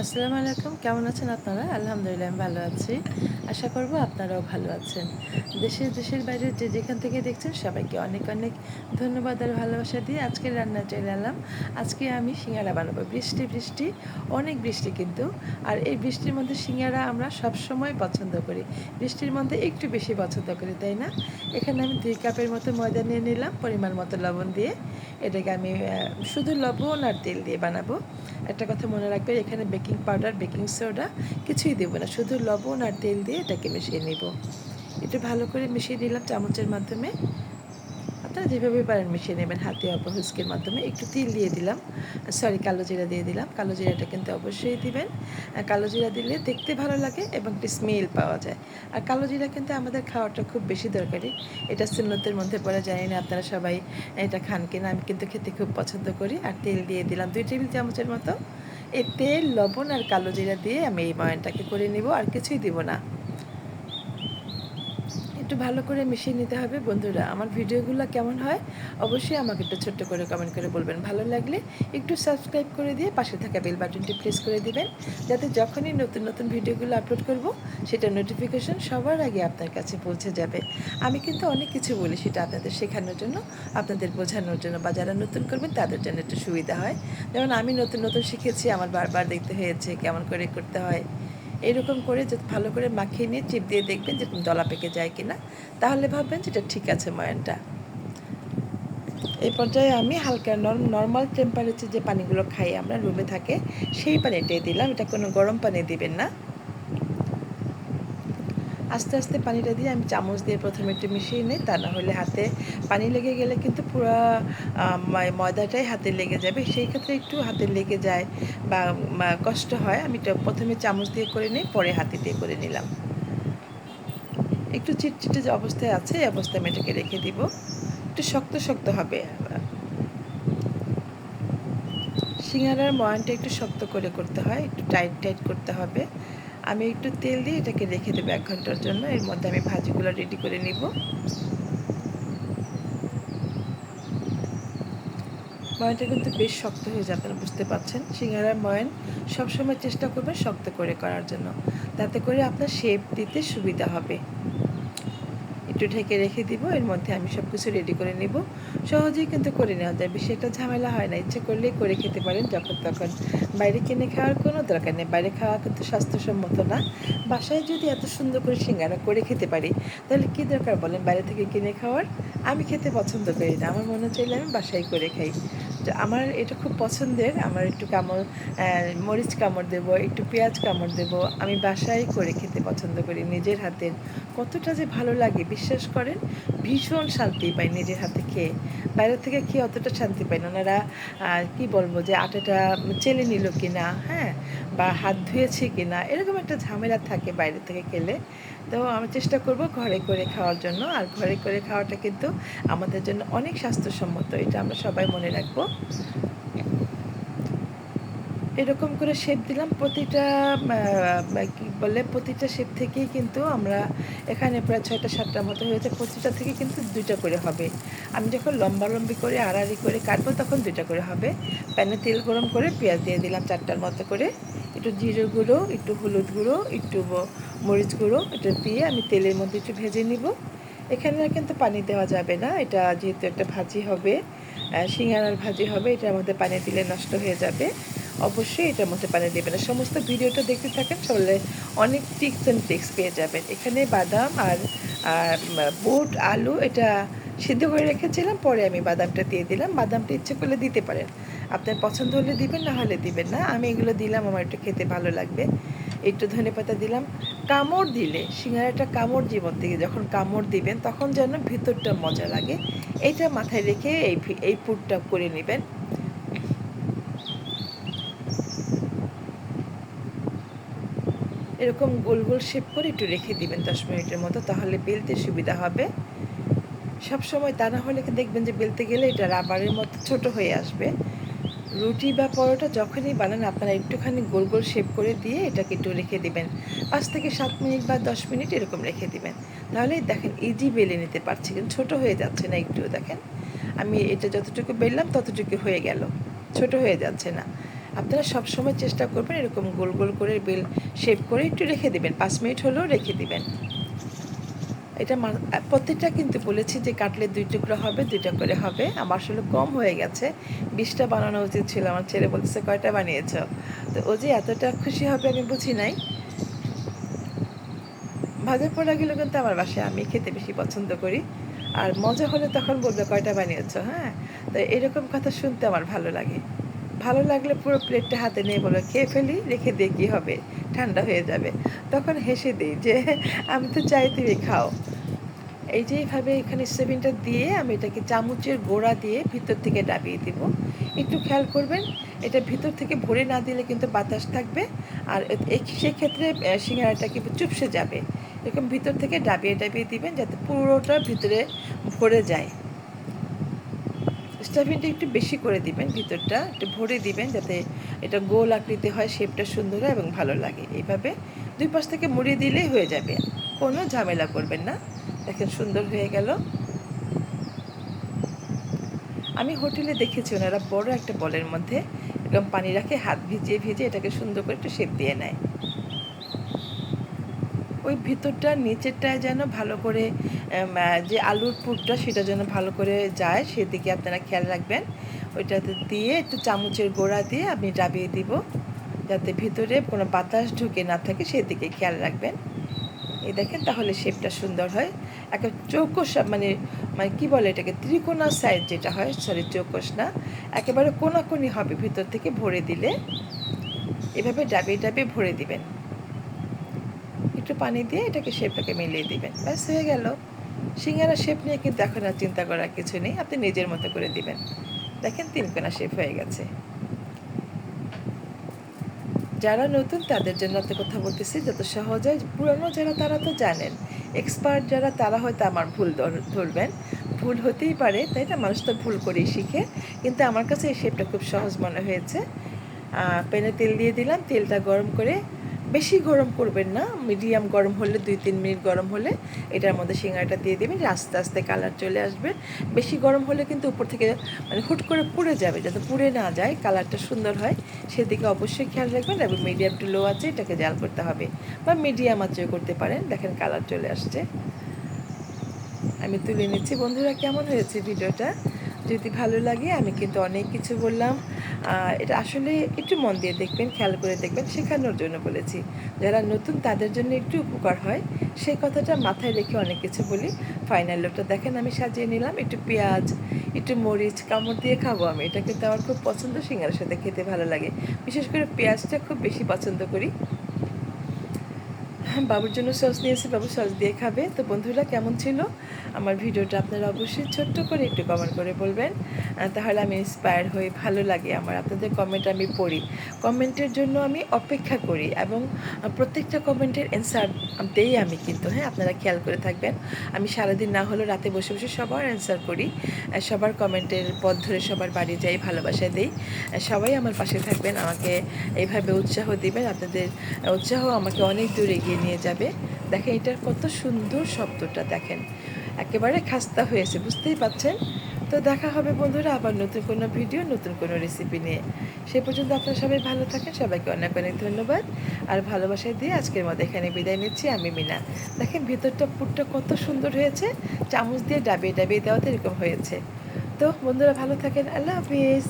আসসালামু আলাইকুম। কেমন আছেন আপনারা? আলহামদুলিল্লাহ, আমি ভালো আছি। আশা করব আপনারাও ভালো আছেন। দেশের দেশের বাইরে যে যেখান থেকে দেখছেন, সবাইকে অনেক অনেক ধন্যবাদ আর ভালোবাসা দিয়ে আজকে রান্না চলে এলাম। আজকে আমি সিঙ্গারা বানাবো। বৃষ্টি বৃষ্টি, অনেক বৃষ্টি কিন্তু। আর এই বৃষ্টির মধ্যে সিঙ্গারা আমরা সব সময় পছন্দ করি। বৃষ্টির মধ্যে একটু বেশি পছন্দ করি, তাই না? এখানে আমি দুই কাপের মতো ময়দা নিয়ে নিলাম, পরিমাণ মতো লবণ দিয়ে। এটাকে আমি শুধু লবণ আর তেল দিয়ে বানাবো। একটা কথা মনে রাখবেন, এখানে বেকিং পাউডার, বেকিং সোডা কিছুই দেবো না। শুধু লবণ আর তেল দিয়ে এটাকে মিশিয়ে নেব। একটু ভালো করে মিশিয়ে দিলাম চামচের মাধ্যমে। আপনারা যেভাবে পারেন মিশিয়ে নেবেন। হাতে অল্প হুস্কের মাধ্যমে একটু তিল দিয়ে দিলাম। সরি, কালো জিরা দিয়ে দিলাম। কালো জিরাটা কিন্তু অবশ্যই দিবেন। কালো জিরা দিলে দেখতে ভালো লাগে এবং একটি স্মেল পাওয়া যায়। আর কালো জিরা কিন্তু আমাদের খাওয়াটা খুব বেশি দরকারি। এটা সুন্নতের মধ্যে পড়ে, জানি না আপনারা সবাই এটা খান কিনা। আমি কিন্তু খেতে খুব পছন্দ করি। আর তেল দিয়ে দিলাম দুই টেবিল চামচের মতো। এই তেল লবণ আর কালো জিরা দিয়ে আমি এই ময়নটাকে করে নিব আর কিছুই দিব না। একটু ভালো করে মিশিয়ে নিতে হবে। বন্ধুরা, আমার ভিডিওগুলো কেমন হয় অবশ্যই আমাকে একটু ছোট্ট করে কমেন্ট করে বলবেন। ভালো লাগলে একটু সাবস্ক্রাইব করে দিয়ে পাশে থাকা বেল বাটনটি প্রেস করে দিবেন। যাতে যখনই নতুন নতুন ভিডিওগুলো আপলোড করব, সেটা নোটিফিকেশন সবার আগে আপনার কাছে পৌঁছে যাবে। আমি কিন্তু অনেক কিছু বলি সেটা আপনাদের শেখানোর জন্য, আপনাদের বোঝানোর জন্য বা যারা নতুন করবেন তাদের জন্য একটু সুবিধা হয়। যেমন আমি নতুন নতুন শিখেছি, আমার বারবার দেখতে হয়েছে কেমন করে করতে হয়। এরকম করে যদি ভালো করে মাখিয়ে নিয়ে চিপ দিয়ে দেখবেন যে দলা পেকে যায় কি না তাহলে ভাববেন যেটা ঠিক আছে ময়নটা। এই পর্যায়ে আমি হালকা নর্মাল টেম্পারেচার যে পানিগুলো খাই আমরা রুমে থাকে, সেই পানিটাই দিলাম। এটা কোনো গরম পানি দিবেন না। আস্তে আস্তে পানিটা দিয়ে আমি চামচ দিয়ে প্রথমে একটু মিশিয়ে নিই, তা না হলে হাতে পানি লেগে গেলে কিন্তু পুরো ময়দাটাই হাতে লেগে যাবে। সেই ক্ষেত্রে একটু হাতে লেগে যায় বা কষ্ট হয়। আমি প্রথমে চামচ দিয়ে করে নিই, পরে হাতে দিয়ে করে নিলাম। একটু চিটচিটে যে অবস্থায় আছে, এই অবস্থায় আমি এটাকে রেখে দিব। একটু শক্ত শক্ত হবে সিঙ্গারার ময়ানটা একটু শক্ত করে করতে হয়, একটু টাইট টাইট করতে হবে। আমি একটু তেল দিয়ে এটাকে রেখে দেবো এক ঘণ্টার জন্য। এর মধ্যে আমি ভাজিগুলো রেডি করে নিব। ময়নটা কিন্তু বেশ শক্ত হয়ে যায় আপনারা বুঝতে পারছেন। সিঙ্গারার ময়ন সবসময় চেষ্টা করবেন শক্ত করে করার জন্য। তাতে করে আপনার শেপ দিতে সুবিধা হবে। একটু ঢেকে রেখে দিব, এর মধ্যে আমি সব কিছু রেডি করে নেব। সহজেই কিন্তু করে নেওয়া যায়, বেশি একটা ঝামেলা হয় না, ইচ্ছে করলেই করে খেতে পারেন যখন তখন। বাইরে কিনে খাওয়ার কোনো দরকার নেই, বাইরে খাওয়া কিন্তু স্বাস্থ্যসম্মত না। বাসায় যদি এত সুন্দর করে সিঙ্গারা করে খেতে পারি, তাহলে কী দরকার বলেন? বাইরে থেকে কিনে খাওয়ার? আমি খেতে পছন্দ করি না, আমার মনে চাইলে আমি বাসায় করে খাই। আমার এটা খুব পছন্দের। আমার একটু কামড় মরিচ কামড় দেবো, একটু পেঁয়াজ কামড় দেবো। আমি বাসায় করে খেতে পছন্দ করি নিজের হাতের। কতটা যে ভালো লাগে, বিশ্বাস করেন? ভীষণ শান্তি পাই নিজের হাতে খেয়ে। বাইরে থেকে খেয়ে অতটা শান্তি পাই না। ওনারা কি বলব যে আটাটা চেলে নিল কি না হ্যাঁ? বা হাত ধুয়েছে কি না এরকম একটা ঝামেলা থাকে বাইরে থেকে খেলে। তো আমি চেষ্টা করব ঘরে করে খাওয়ার জন্য। আর ঘরে করে খাওয়াটা কিন্তু আমাদের জন্য অনেক স্বাস্থ্যসম্মত, এটা আমরা সবাই মনে রাখব। এরকম করে শেপ দিলাম। প্রতিটা কী বলে, প্রতিটা শেপ থেকেই কিন্তু আমরা এখানে প্রায় ছয়টা, সাতটার মতো হয়েছে। প্রতিটা থেকে কিন্তু দুইটা করে হবে। আমি যখন লম্বা লম্বি করে, আড়াআড়ি করে কাটবো, তখন দুইটা করে হবে। প্যানে তেল গরম করে পেঁয়াজ দিয়ে দিলাম চারটার মতো করে। একটু জিরে গুঁড়ো, একটু হলুদ গুঁড়ো, একটু মরিচ গুঁড়ো, এটা দিয়ে আমি তেলের মধ্যে একটু ভেজে নিব। এখানে কিন্তু পানি দেওয়া যাবে না। এটা যেহেতু একটা ভাজি হবে সিঙ্গারার ভাজি হবে এটার মধ্যে পানি দিলে নষ্ট হয়ে যাবে। অবশ্যই এটার মধ্যে পানি দেবেন। না সমস্ত ভিডিওটা দেখতে থাকেন, তাহলে অনেক টিক্স অ্যান্ড ট্রিক্স পেয়ে যাবেন। এখানে বাদাম আর বুট, আলু এটা সিদ্ধ করে রেখেছিলাম, পরে আমি বাদামটা দিয়ে দিলাম। বাদামটা ইচ্ছে করলে দিতে পারেন। আপনার পছন্দ হলে দিবেন, না হলে দিবেন না। আমি এগুলো দিলাম, আমার একটু খেতে ভালো লাগবে। একটু ধনে পাতা দিলাম। কামড় দিলে, সিঙ্গারাটা কামড় জীবন থেকে যখন কামড় দিবেন, তখন যেন ভিতরটা মজা লাগে। এটা মাথায় রেখে এই এই পুরটা করে নেবেন। এরকম গোল গোল শেপ করে একটু রেখে দিবেন দশ মিনিটের মতো, তাহলে বেলতে সুবিধা হবে। সব সময় তা না হলে দেখবেন যে বেলতে গেলে এটা রাবারের মতো ছোট হয়ে আসবে। রুটি বা পরোটা যখনই বানান, আপনারা একটুখানি গোল গোল শেপ করে দিয়ে এটাকে একটু রেখে দিবেন। পাঁচ থেকে সাত মিনিট বা দশ মিনিট এরকম রেখে দিবেন। তাহলে দেখেন ইজি বেলে নিতে পারছি, কিন্তু ছোটো হয়ে যাচ্ছে না একটু, দেখেন। আমি এটা যতটুকু বেললাম ততটুকু হয়ে গেল, ছোট হয়ে যাচ্ছে না। আপনারা সবসময় চেষ্টা করবেন এরকম গোল গোল করে বেল শেপ করে একটু রেখে দিবেন, পাঁচ মিনিট হলেও রেখে দিবেন। এটা প্রত্যেকটা কিন্তু বলেছি যে কাটলে দুই টুকরো হবে, দুইটা করে হবে। আমার আসলে কম হয়ে গেছে। বিশটা বানানো উচিত ছিল। আমার ছেলে বলতেছে, কয়টা বানিয়েছ? তো ও যে এতটা খুশি হবে আমি বুঝি নাই। ভাজা পোড়াগুলো কিন্তু আমার বাসায় আমি খেতে বেশি পছন্দ করি। আর মজা হলে তখন বলবে, কয়টা বানিয়েছো? হ্যাঁ? তো এরকম কথা শুনতে আমার ভালো লাগে। ভালো লাগলে পুরো প্লেটটা হাতে নিয়ে বলবে খেয়ে ফেলি, রেখে দিয়ে কী হবে? ঠান্ডা হয়ে যাবে। তখন হেসে দিই যে, আমি তো চাই তুমি খাও। এই যে এইভাবে এখানে সেভিনটা দিয়ে আমি এটাকে চামচের গোড়া দিয়ে ভিতর থেকে ডাবিয়ে দিব। একটু খেয়াল করবেন, এটা ভিতর থেকে ভরে না দিলে কিন্তু বাতাস থাকবে আর সেক্ষেত্রে সিঙ্গারাটা কিন্তু চুপসে যাবে। এরকম ভিতর থেকে ডাবিয়ে ডাবিয়ে দিবেন যাতে পুরোটা ভিতরে ভরে যায়। স্টাফিংটা একটু বেশি করে দিবেন ভিতরটা, একটু ভরে দিবেন যাতে এটা গোল আকৃতি হয় শেপটা সুন্দর হয় এবং ভালো লাগে। এইভাবে দুই পাশ থেকে মুড়িয়ে দিলেই হয়ে যাবে। কোনো ঝামেলা করবেন না। দেখেন সুন্দর হয়ে গেল। আমি হোটেলে দেখেছি ওনারা বড় একটা বলের মধ্যে এরকম পানি রাখে, হাত ভিজিয়ে ভিজিয়ে এটাকে সুন্দর করে একটু শেপ দিয়ে নেয়। ওই ভিতরটা নিচেরটায় যেন ভালো করে যে আলুর পুরটা সেটা যেন ভালো করে যায়, সেদিকে আপনারা খেয়াল রাখবেন। ওইটাতে দিয়ে একটু চামচের গোড়া দিয়ে আমি ডাবিয়ে দিব, যাতে ভিতরে কোনো বাতাস ঢুকে না থাকে, সেদিকে খেয়াল রাখবেন। এই দেখেন তাহলে শেপটা সুন্দর হয়। একটা চৌকস মানে মানে কী বলে এটাকে, ত্রিকোণা সাইড যেটা হয় সরি চৌকস না, একেবারে কোনাকুনি হবে ভিতর থেকে ভরে দিলে। এভাবে ডাবিয়ে ডাবিয়ে ভরে দিবেন। একটু পানি দিয়ে এটাকে শেপটাকে মিলিয়ে দিবেন। ব্যাস, হয়ে গেল। সিঙ্গারা শেপ নিয়ে কিন্তু এখন আর চিন্তা করার কিছু নেই। আপনি নিজের মতো করে দিবেন। দেখেন তিনকোনা শেপ হয়ে গেছে। যারা নতুন, তাদের জন্য একটা কথা বলতেছি, যত সহজ। হয় পুরনো যারা, তারা তো জানেন। এক্সপার্ট যারা, তারা হয়তো আমার ভুল ধরবেন। ভুল হতেই পারে, তাই না? মানুষ তো ভুল করেই শিখে। কিন্তু আমার কাছে এই শেপটা খুব সহজ মনে হয়েছে। পেনে তেল দিয়ে দিলাম। তেলটা গরম করে বেশি গরম করবেন না, মিডিয়াম গরম হলে দুই তিন মিনিট গরম হলে এটার মধ্যে সিঙ্গারাটা দিয়ে দেবেন আস্তে আস্তে কালার চলে আসবে। বেশি গরম হলে কিন্তু উপর থেকে মানে হুট করে পুড়ে যাবে, যাতে পুড়ে না যায়, কালারটা সুন্দর হয়। সেদিকে অবশ্যই খেয়াল রাখবেন, এবং মিডিয়াম টু লো আছে, এটাকে জাল করতে হবে। বা মিডিয়াম আঁচেও করতে পারেন, দেখেন কালার চলে আসছে। আমি তুলে নিচ্ছি। বন্ধুরা, কেমন হয়েছে ভিডিওটা? যদি ভালো লাগে, আমি কিন্তু অনেক কিছু বললাম। এটা আসলে একটু মন দিয়ে দেখবেন, খেয়াল করে দেখবেন, শেখানোর জন্য বলেছি। যারা নতুন, তাদের জন্য একটু উপকার হয়। সেই কথাটা মাথায় রেখে অনেক কিছু বলি। ফাইনাল লোকটা দেখেন, আমি সাজিয়ে নিলাম। একটু পেঁয়াজ, একটু মরিচ, কামড় দিয়ে খাব আমি। এটা কিন্তু আমার খুব পছন্দ, সিঙ্গারের সাথে খেতে ভালো লাগে। বিশেষ করে পেঁয়াজটা খুব বেশি পছন্দ করি। বাবুর জন্য সস নিয়েছি, বাবু সস দিয়ে খাবে। তো বন্ধুরা, কেমন ছিল? আমার ভিডিওটা আপনারা অবশ্যই ছোট্ট করে একটু কমেন্ট করে বলবেন। তাহলে আমি ইন্সপায়ার হই ভালো লাগে আমার। আপনাদের কমেন্ট আমি পড়ি। কমেন্টের জন্য আমি অপেক্ষা করি এবং প্রত্যেকটা কমেন্টের অ্যান্সার দেই আমি কিন্তু। হ্যাঁ আপনারা খেয়াল করে থাকবেন। আমি সারাদিন না হলেও রাতে বসে বসে সবার অ্যান্সার করি। সবার কমেন্টের পথ ধরে সবার বাড়ি যাই, ভালোবাসা দিই। সবাই আমার পাশে থাকবেন, আমাকে এইভাবে উৎসাহ দিবেন। আপনাদের উৎসাহ আমাকে অনেক দূর এগিয়ে নিয়ে যাবে। দেখেন এটার কত সুন্দর শব্দটা দেখেন। একেবারে খাস্তা হয়েছে, বুঝতেই পাচ্ছেন? তো দেখা হবে বন্ধুরা আবার নতুন কোনো ভিডিও, নতুন কোনো রেসিপি নিয়ে। সে পর্যন্ত আপনারা সবাই ভালো থাকেন, সবাইকে অনেক অনেক ধন্যবাদ। আর ভালোবাসা দিয়ে আজকের মতো এখানে বিদায় নিচ্ছি আমি মিনা। দেখেন ভিতরটা পুরটা কত সুন্দর হয়েছে, চামচ দিয়ে ডাবিয়ে ডাবিয়ে দেওয়াতে এরকম হয়েছে। তো বন্ধুরা ভালো থাকেন, আল্লাহ হাফিজ।